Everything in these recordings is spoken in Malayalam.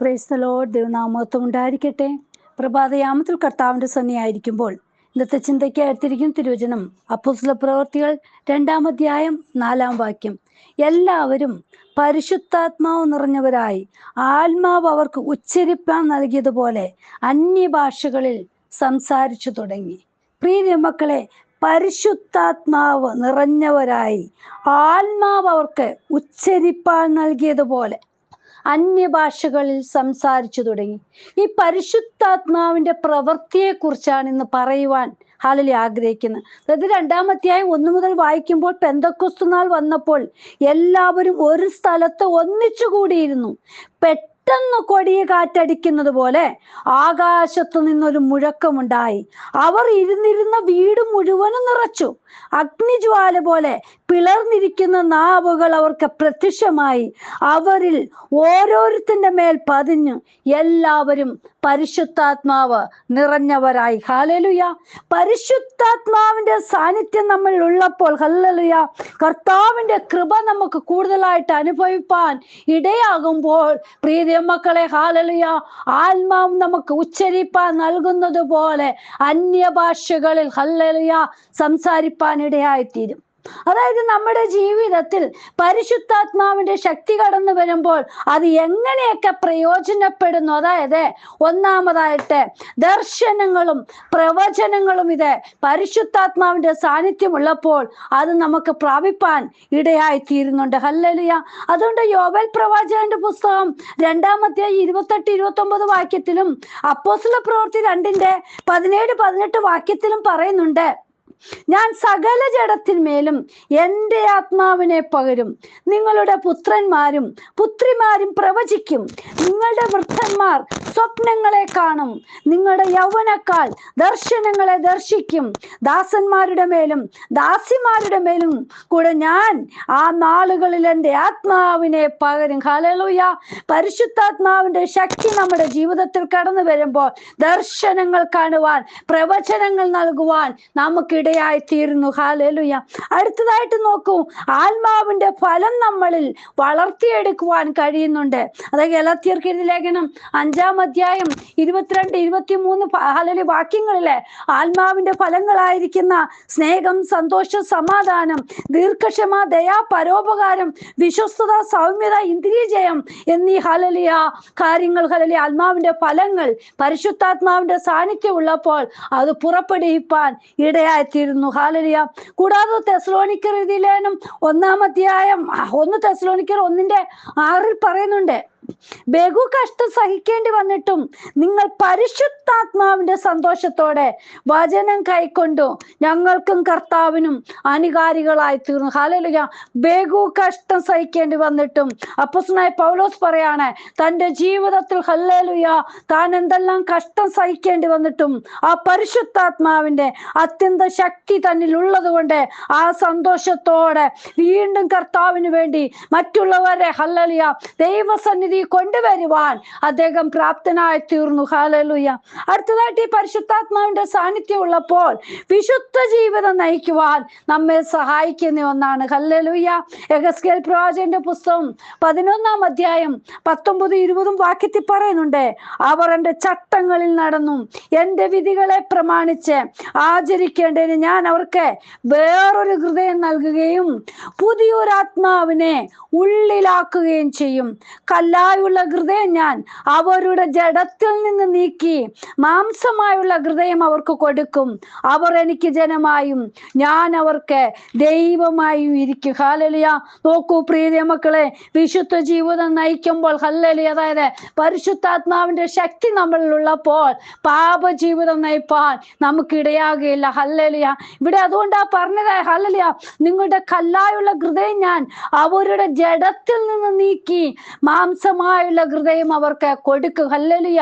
പ്രൈസ്തലോ ദൈവനാമത്വം ഉണ്ടായിരിക്കട്ടെ. പ്രഭാതയാമത്തിൽ കർത്താവിന്റെ സന്നിയായിരിക്കുമ്പോൾ ഇന്നത്തെ ചിന്തയ്ക്ക് അടുത്തിരിക്കും തിരുവചനം അപ്പുസ്ല പ്രവർത്തികൾ രണ്ടാം അധ്യായം നാലാം വാക്യം. എല്ലാവരും പരിശുദ്ധാത്മാവ് നിറഞ്ഞവരായി ആത്മാവ് അവർക്ക് ഉച്ചരിപ്പാൻ നൽകിയതുപോലെ അന്യഭാഷകളിൽ സംസാരിച്ചു തുടങ്ങി. പ്രിയ മക്കളെ പരിശുദ്ധാത്മാവ് നിറഞ്ഞവരായി ആത്മാവ് അവർക്ക് ഉച്ചരിപ്പാൻ നൽകിയതുപോലെ അന്യഭാഷകളിൽ സംസാരിച്ചു തുടങ്ങി. ഈ പരിശുദ്ധാത്മാവിന്റെ പ്രവൃത്തിയെ കുറിച്ചാണ് ഇന്ന് പറയുവാൻ ഹാലലി ആഗ്രഹിക്കുന്നത്. അതായത് രണ്ടാമത്തെയായി ഒന്ന് മുതൽ വായിക്കുമ്പോൾ പെന്തക്കുസ്തുനാൾ വന്നപ്പോൾ എല്ലാവരും ഒരു സ്ഥലത്ത് ഒന്നിച്ചു കൂടിയിരുന്നു. പെട്ടെന്ന് കൊടിയ കാറ്റടിക്കുന്നത് പോലെ ആകാശത്തു നിന്നൊരു മുഴക്കമുണ്ടായി. അവർ ഇരുന്നിരുന്ന വീട് മുഴുവനും നിറച്ചു. അഗ്നിജ്വാല പോലെ പിളർന്നിരിക്കുന്ന നാവുകൾ അവർക്ക് പ്രത്യക്ഷമായി. അവരിൽ ഓരോരുത്തന്റെ മേൽ പതിഞ്ഞു എല്ലാവരും പരിശുദ്ധാത്മാവ് നിറഞ്ഞവരായി. ഹാലലുയ പരിശുദ്ധാത്മാവിന്റെ സാന്നിധ്യം നമ്മൾ ഉള്ളപ്പോൾ ഹല്ലലുയ കർത്താവിന്റെ കൃപ നമുക്ക് കൂടുതലായിട്ട് അനുഭവിപ്പാൻ ഇടയാകുമ്പോൾ പ്രീതി മക്കളെ ഹാലലുയ ആത്മാവ് നമുക്ക് ഉച്ചരിപ്പാൻ നൽകുന്നത് പോലെ അന്യഭാഷകളിൽ ഹല്ലലുയ സംസാരിപ്പാൻ ഇടയായിത്തീരും. അതായത് നമ്മുടെ ജീവിതത്തിൽ പരിശുദ്ധാത്മാവിന്റെ ശക്തി കടന്നു വരുമ്പോൾ അത് എങ്ങനെയൊക്കെ പ്രയോജനപ്പെടുന്നു? അതായത് ഒന്നാമതായിട്ട് ദർശനങ്ങളും പ്രവചനങ്ങളും ഇത് പരിശുദ്ധാത്മാവിന്റെ സാന്നിധ്യം ഉള്ളപ്പോൾ അത് നമുക്ക് പ്രാപിപ്പാൻ ഇടയായി തീരുന്നുണ്ട് ഹല്ലലിയ. അതുകൊണ്ട് യോവൽ പ്രവാചകന്റെ പുസ്തകം രണ്ടാമത്തെ ഇരുപത്തെട്ട് ഇരുപത്തി ഒമ്പത് വാക്യത്തിലും അപ്പോസ്ല പ്രവൃത്തി രണ്ടിന്റെ പതിനേഴ് പതിനെട്ട് വാക്യത്തിലും പറയുന്നുണ്ട്. ഞാൻ സകല ജഡത്തിന്മേലും എന്റെ ആത്മാവിനെ പകരും. നിങ്ങളുടെ പുത്രന്മാരും പുത്രിമാരും പ്രവചിക്കും. നിങ്ങളുടെ വൃദ്ധന്മാർ സ്വപ്നങ്ങളെ കാണും. നിങ്ങളുടെ യൗവനക്കാൽ ദർശനങ്ങളെ ദർശിക്കും. ദാസന്മാരുടെ മേലും ദാസിമാരുടെ മേലും കൂടെ ഞാൻ ആ നാളുകളിൽ എന്റെ ആത്മാവിനെ പകരും. ഹലലുയ പരിശുദ്ധാത്മാവിന്റെ ശക്തി നമ്മുടെ ജീവിതത്തിൽ കടന്നു വരുമ്പോൾ ദർശനങ്ങൾ കാണുവാൻ പ്രവചനങ്ങൾ നൽകുവാൻ നമുക്കിടയായി തീരുന്നു ഹാലലുയ അടുത്തതായിട്ട് നോക്കൂ. ആത്മാവിന്റെ ഫലം നമ്മളിൽ വളർത്തിയെടുക്കുവാൻ കഴിയുന്നുണ്ട്. അതായത് ഗലത്തിയർക്ക് ലേഖനം അഞ്ചാം അധ്യായം ഇരുപത്തിരണ്ട് ഇരുപത്തി മൂന്ന് ഹാലലി വാക്യങ്ങളിലെ ആത്മാവിന്റെ ഫലങ്ങളായിരിക്കുന്ന സ്നേഹം സന്തോഷം സമാധാനം ദീർഘക്ഷമ ദയ പരോപകാരം വിശ്വസ്തത സൗമ്യത ഇന്ദ്രിയജയം എന്നീ ഹലലിയ കാര്യങ്ങൾ ഹലലി ആത്മാവിന്റെ ഫലങ്ങൾ പരിശുദ്ധാത്മാവിന്റെ സാന്നിധ്യം ഉള്ളപ്പോൾ അത് പുറപ്പെടുവിപ്പാൻ ഇടയായിത്തീരുന്നു ഹാലലിയ. കൂടാതെ തെസ്ലോണിക്കർ ഇതിലേനും ഒന്നാമധ്യായം ഒന്ന് തെസ്ലോണിക്കർ ഒന്നിന്റെ ആറിൽ പറയുന്നുണ്ട്. ബഹു കഷ്ടം സഹിക്കേണ്ടി വന്നിട്ടും നിങ്ങൾ പരിശുദ്ധാത്മാവിന്റെ സന്തോഷത്തോടെ വചനം കൈക്കൊണ്ടു ഞങ്ങൾക്കും കർത്താവിനും അനുകാരികളായി തീർന്നു. ഹാലലുക ബഹു കഷ്ടം സഹിക്കേണ്ടി വന്നിട്ടും അപ്പസ്നായ പൗലോസ് പറയാണ് തന്റെ ജീവിതത്തിൽ ഹല്ലേലുയ താൻ എന്തെല്ലാം കഷ്ടം സഹിക്കേണ്ടി വന്നിട്ടും ആ പരിശുദ്ധാത്മാവിന്റെ അത്യന്ത ശക്തി തന്നിൽ ഉള്ളത് കൊണ്ട് ആ സന്തോഷത്തോടെ വീണ്ടും കർത്താവിന് വേണ്ടി മറ്റുള്ളവരെ ഹല്ലലിയ ദൈവസന്നിധി കൊണ്ടുവരുവാൻ അദ്ദേഹം പ്രാപ്തനായി തീർന്നു. ഹാലലുയ അടുത്തതായിട്ട് ഈ പരിശുദ്ധാത്മാവിന്റെ സാന്നിധ്യം ഉള്ളപ്പോൾ വിശുദ്ധ ജീവിതം നയിക്കുവാൻ നമ്മെ സഹായിക്കുന്ന ഒന്നാണ്. ഹല്ലലുയ എഗസ്കേൽ പ്രവാചകന്റെ പുസ്തകം പതിനൊന്നാം അധ്യായം പത്തൊമ്പത് ഇരുപതും വാക്യത്തിൽ പറയുന്നുണ്ട് അവർ എന്റെ ചട്ടങ്ങളിൽ നടന്നു എന്റെ വിധികളെ പ്രമാണിച്ച് ആചരിക്കേണ്ടതിന് ഞാൻ അവർക്ക് വേറൊരു ഹൃദയം നൽകുകയും പുതിയൊരാത്മാവിനെ ഉള്ളിലാക്കുകയും ചെയ്യും. കല്ലായുള്ള ഹൃദയം ഞാൻ അവരുടെ ജഡത്തിൽ നിന്ന് നീക്കി മാംസമായുള്ള ഹൃദയം അവർക്ക് കൊടുക്കും. അവർ എനിക്ക് ജനമായും ഞാൻ അവർക്ക് ദൈവമായും ഇരിക്കും. ഹാലലിയ നോക്കൂ പ്രീതിയ മക്കളെ വിശുദ്ധ ജീവിതം നയിക്കുമ്പോൾ ഹല്ലലി അതായത് പരിശുദ്ധാത്മാവിന്റെ ശക്തി നമ്മളിലുള്ളപ്പോൾ പാപ ജീവിതം നയിപ്പാൻ നമുക്ക് ഇടയാകുകയില്ല ഹല്ലലിയ. ഇവിടെ അതുകൊണ്ടാ പറഞ്ഞത് ഹല്ലലിയ നിങ്ങളുടെ കല്ലായുള്ള ഹൃദയം ഞാൻ അവരുടെ ജഡത്തിൽ നിന്ന് നീക്കി മാംസമായുള്ള ഹൃദയം അവർക്ക് കൊടുക്കുക ഹല്ലലിയ.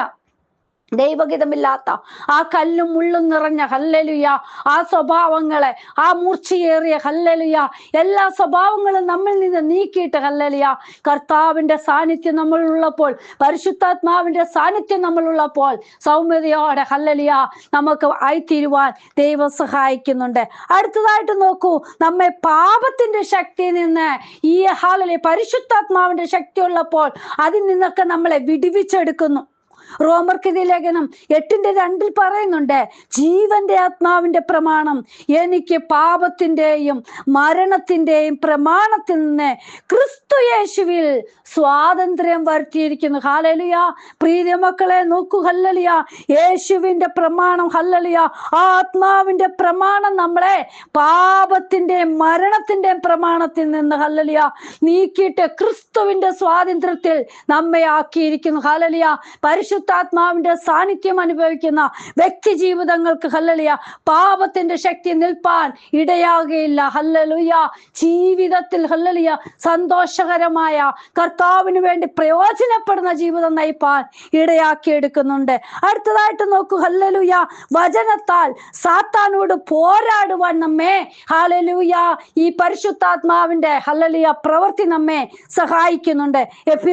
ദൈവഗീതമില്ലാത്ത ആ കല്ലും മുള്ളും നിറഞ്ഞ ഹല്ലലുയ ആ സ്വഭാവങ്ങളെ ആ മൂർച്ചയേറിയ ഹല്ലലുയ എല്ലാ സ്വഭാവങ്ങളും നമ്മിൽ നിന്ന് നീക്കിയിട്ട് ഹല്ലലുയ. കർത്താവിന്റെ സാന്നിധ്യം നമ്മളുള്ളപ്പോൾ പരിശുദ്ധാത്മാവിന്റെ സാന്നിധ്യം നമ്മളുള്ളപ്പോൾ സൗമ്യതയോടെ ഹല്ലലിയ നമുക്ക് ആയിത്തീരുവാൻ ദൈവം സഹായിക്കുന്നുണ്ട്. അടുത്തതായിട്ട് നോക്കൂ നമ്മെ പാപത്തിന്റെ ശക്തിയിൽ നിന്ന് ഈ ഹാലലി പരിശുദ്ധാത്മാവിന്റെ ശക്തി ഉള്ളപ്പോൾ അതിൽ നിന്നൊക്കെ നമ്മളെ വിടുവിച്ചെടുക്കുന്നു. റോമർക്കെതി ലേഖനം എട്ടിന്റെ രണ്ടിൽ പറയുന്നുണ്ട് ജീവന്റെ ആത്മാവിന്റെ പ്രമാണം എനിക്ക് പാപത്തിന്റെയും മരണത്തിന്റെയും പ്രമാണത്തിൽ നിന്ന് ക്രിസ്തു യേശുവിൽ സ്വാതന്ത്ര്യം വരുത്തിയിരിക്കുന്നു. ഹാലലിയ പ്രീതി മക്കളെ നോക്കൂ ഹല്ലലിയ. യേശുവിന്റെ പ്രമാണം ഹല്ലലിയ. ആത്മാവിന്റെ പ്രമാണം നമ്മളെ പാപത്തിന്റെയും മരണത്തിന്റെയും പ്രമാണത്തിൽ നിന്ന് ഹല്ലലിയ നീക്കിയിട്ട് ക്രിസ്തുവിന്റെ സ്വാതന്ത്ര്യത്തിൽ നമ്മെ ആക്കിയിരിക്കുന്നു. ഹല്ലലിയ. പരിശുദ്ധാത്മാവിന്റെ സാന്നിധ്യം അനുഭവിക്കുന്ന വ്യക്തി ജീവിതങ്ങൾക്ക് ഹല്ലലിയ പാപത്തിന്റെ ശക്തി നിൽപ്പാൻ ഇടയാകുകയില്ല ഹല്ലലുയ. ജീവിതത്തിൽ ഹല്ലലിയ സന്തോഷകരമായ കർത്താവിന് വേണ്ടി പ്രയോജനപ്പെടുന്ന ജീവിതം നയിപ്പാൻ ഇടയാക്കി എടുക്കുന്നുണ്ട്. അടുത്തതായിട്ട് നോക്കൂ ഹല്ലലുയ. വചനത്താൽ സാത്താനോട് പോരാടുവാൻ നമ്മെ ഹല്ലലുയ ഈ പരിശുദ്ധാത്മാവിന്റെ ഹല്ലലിയ പ്രവൃത്തി നമ്മെ സഹായിക്കുന്നുണ്ട്. എഫ്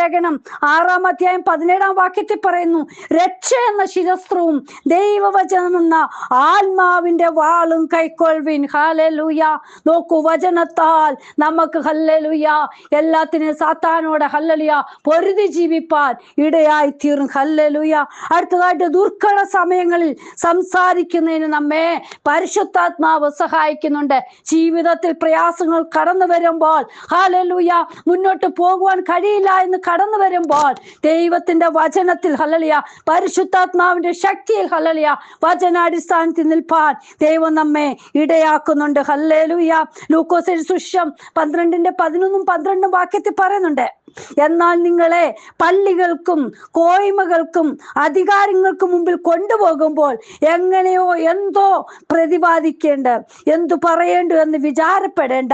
ലേഖനം ആറാം അധ്യായം പതിനേഴാം വാക്യത്തിൽ പറയുന്നു രക്ഷ എന്ന ശിരസ്ത്രവും ദൈവവചനമെന്ന ആത്മാവിന്റെ വാളും കൈക്കൊൾവിൻ ഹലലുയ നോക്കൂ വചനത്താൽ നമുക്ക് ഹല്ലലുയ. എല്ലാത്തിനും സാത്താനോട് ഹല്ലലുയ. പൊരുതി ജീവിപ്പാൻ ഇടയായി തീർന്നു ഹല്ലലുയ. അടുത്തതായിട്ട് ദുർഘട സമയങ്ങളിൽ സംസാരിക്കുന്നതിന് നമ്മെ പരിശുദ്ധാത്മാവ് സഹായിക്കുന്നുണ്ട്. ജീവിതത്തിൽ പ്രയാസങ്ങൾ കടന്നു വരുമ്പോൾ ഹലലുയ മുന്നോട്ട് പോകുവാൻ കഴിയില്ല എന്ന് കടന്നു വരുമ്പോൾ ദൈവത്തിന്റെ വചനത്തിൽ ഹലലിയ പരിശുദ്ധാത്മാവിന്റെ ശക്തിയിൽ ഹലലിയ വചനാടിസ്ഥാനത്തിൽ നിൽപ്പാൻ ദൈവം നമ്മെ ഇടയാക്കുന്നുണ്ട്. ഹല്ലേലൂയ. ലൂക്കോസിൽ സുഷ്യം പന്ത്രണ്ടിന്റെ പതിനൊന്നും പന്ത്രണ്ടും വാക്യത്തിൽ പറയുന്നുണ്ട്. എന്നാൽ നിങ്ങളെ പള്ളികൾക്കും കോയ്മകൾക്കും അധികാരങ്ങൾക്കും മുമ്പിൽ കൊണ്ടുപോകുമ്പോൾ എങ്ങനെയോ എന്തോ പ്രതിപാദിക്കേണ്ട എന്തു പറയേണ്ടു എന്ന് വിചാരപ്പെടേണ്ട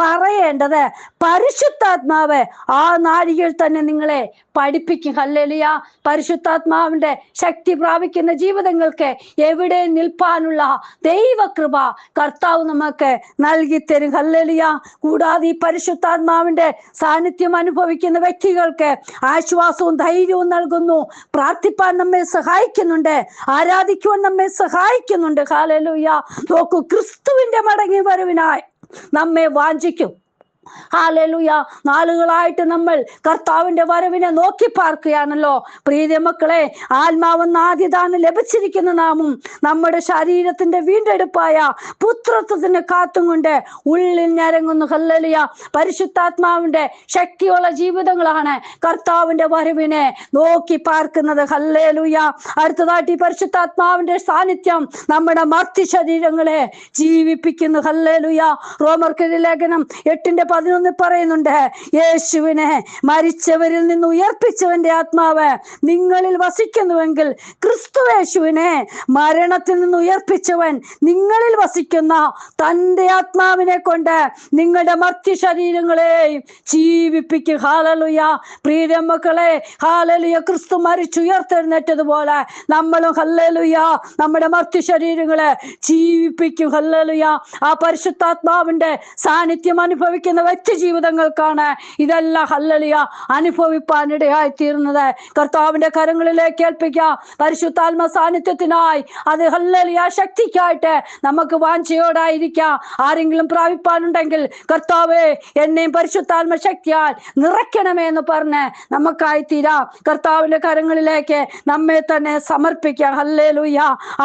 പറയേണ്ടത് പരിശുദ്ധാത്മാവ് ആ നാഴികയിൽ തന്നെ നിങ്ങളെ പഠിപ്പിക്കും. ഹല്ലലിയ. പരിശുദ്ധാത്മാവിന്റെ ശക്തി പ്രാപിക്കുന്ന ജീവിതങ്ങൾക്ക് എവിടെ നിൽപ്പാനുള്ള ദൈവകൃപ കർത്താവ് നമുക്ക് നൽകി തരും ഹല്ലലിയ. കൂടാതെ ഈ പരിശുദ്ധാത്മാവിന്റെ സാന്നിധ്യം അനുഭവിക്കുന്ന വ്യക്തികൾക്ക് ആശ്വാസവും ധൈര്യവും നൽകുന്നു. പ്രാർത്ഥിപ്പാൻ നമ്മെ സഹായിക്കുന്നുണ്ട്. ആരാധിക്കുവാൻ നമ്മെ സഹായിക്കുന്നുണ്ട്. ഹാലലൂയ നോക്കൂ ക്രിസ്തുവിന്റെ മടങ്ങി വരവിനായി നമ്മെ വാഞ്ചിക്കും. ഹാലലുയ. നാളുകളായിട്ട് നമ്മൾ കർത്താവിന്റെ വരവിനെ നോക്കി പാർക്കുകയാണല്ലോ. പ്രീതി മക്കളെ ആത്മാവെന്ന ആദ്യദാനം ലഭിച്ചിരിക്കുന്ന നാമും നമ്മുടെ ശരീരത്തിന്റെ വീണ്ടെടുപ്പായ പുത്രത്വത്തിന് കാത്തും കൊണ്ട് ഉള്ളിൽ ഞരങ്ങുന്നു. ഹല്ലലിയ. പരിശുദ്ധാത്മാവിന്റെ ശക്തിയുള്ള ജീവിതങ്ങളാണ് കർത്താവിന്റെ വരവിനെ നോക്കി പാർക്കുന്നത്. ഹല്ലേലുയ. അടുത്തതായിട്ട് ഈ പരിശുദ്ധാത്മാവിന്റെ സാന്നിധ്യം നമ്മുടെ മർത്തി ശരീരങ്ങളെ ജീവിപ്പിക്കുന്നു. ഹല്ലേലുയ. റോമർക്കെതി ലേഖനം എട്ടിന്റെ പതിനൊന്ന് പറയുന്നുണ്ട് യേശുവിനെ മരിച്ചവരിൽ നിന്ന് ഉയർപ്പിച്ചവന്റെ ആത്മാവ് നിങ്ങളിൽ വസിക്കുന്നുവെങ്കിൽ ക്രിസ്തു യേശുവിനെ മരണത്തിൽ നിന്ന് ഉയർപ്പിച്ചവൻ നിങ്ങളിൽ വസിക്കുന്ന തന്റെ ആത്മാവിനെ കൊണ്ട് നിങ്ങളുടെ മർത്യ ശരീരങ്ങളെയും ജീവിപ്പിക്കും ഹാലലുയ മക്കളെ ഹാലലുയ ക്രിസ്തു മരിച്ചുയർത്തെഴുന്നേറ്റതുപോലെ നമ്മളും ഹല്ലലുയ നമ്മുടെ മർത്യ ശരീരങ്ങളെ ജീവിപ്പിക്കും. ഹല്ലലുയ. ആ പരിശുദ്ധാത്മാവിന്റെ സാന്നിധ്യം അനുഭവിക്കുന്ന വ്യക്തി ജീവിതങ്ങൾക്കാണ് ഇതെല്ലാം ഹല്ലലിയ അനുഭവിപ്പാനിടയായി തീർന്നത് കർത്താവിന്റെ കരങ്ങളിലേക്ക് ഏൽപ്പിക്കുക പരിശുദ്ധാത്മ സാന്നിധ്യത്തിനായി അത് ഹല്ലലിയ ശക്തിക്കായിട്ട് നമുക്ക് വാഞ്ചയോടായിരിക്കാം. ആരെങ്കിലും പ്രാപിപ്പാനുണ്ടെങ്കിൽ കർത്താവേ എന്നെയും പരിശുദ്ധാത്മ ശക്തിയാൽ നിറയ്ക്കണമേ എന്ന് പറഞ്ഞ് നമുക്കായി തീരാം കർത്താവിന്റെ കരങ്ങളിലേക്ക് നമ്മെ തന്നെ സമർപ്പിക്കാം. ഹല്ലേ ലൂയ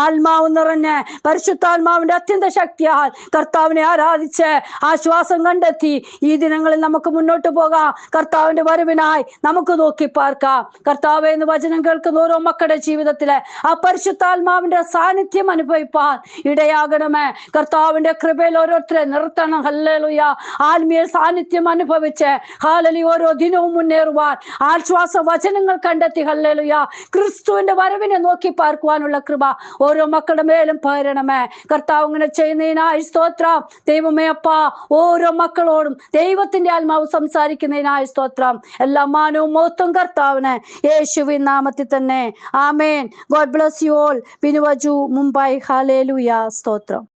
ആത്മാവ് നിറഞ്ഞ് പരിശുദ്ധാത്മാവിന്റെ അത്യന്ത ശക്തിയാൽ കർത്താവിനെ ആരാധിച്ച് ആശ്വാസം കണ്ടെത്തി ഈ ദിനങ്ങളിൽ നമുക്ക് മുന്നോട്ട് പോകാം. കർത്താവിന്റെ വരവിനായി നമുക്ക് നോക്കി പാർക്കാം. കർത്താവ് എന്ന് വചനം കേൾക്കുന്ന ഓരോ മക്കളുടെ ജീവിതത്തിലെ ആ പരിശുദ്ധാത്മാവിന്റെ സാന്നിധ്യം അനുഭവിപ്പാൻ ഇടയാകണമേ. കർത്താവിന്റെ കൃപയിൽ ഓരോരുത്തരെ നിർത്തണം. ഹല്ലേലൂയ. ആത്മീയ സാന്നിധ്യം അനുഭവിച്ച് ഹാലലി ഓരോ ദിനവും മുന്നേറുവാൻ ആശ്വാസ വചനങ്ങൾ കണ്ടെത്തി. ഹല്ലേലൂയ. ക്രിസ്തുവിന്റെ വരവിനെ നോക്കി പാർക്കുവാനുള്ള കൃപ ഓരോ മക്കളുടെ മേലും പകരണമേ. കർത്താവ് ഇങ്ങനെ ചെയ്യുന്നതിനായി സ്തോത്രം. ദൈവമേ അപ്പ ഓരോ മക്കളോടും ദൈവത്തിന്റെ ആത്മാവ് സംസാരിക്കുന്നതിനായ സ്തോത്രം. എല്ലാ മാനവും മൊത്തം കർത്താവിന് യേശുവിൻ നാമത്തിൽ തന്നെ. ആമേൻ. God bless you all. ബിനുവജു Mumbai hallelujah സ്തോത്രം.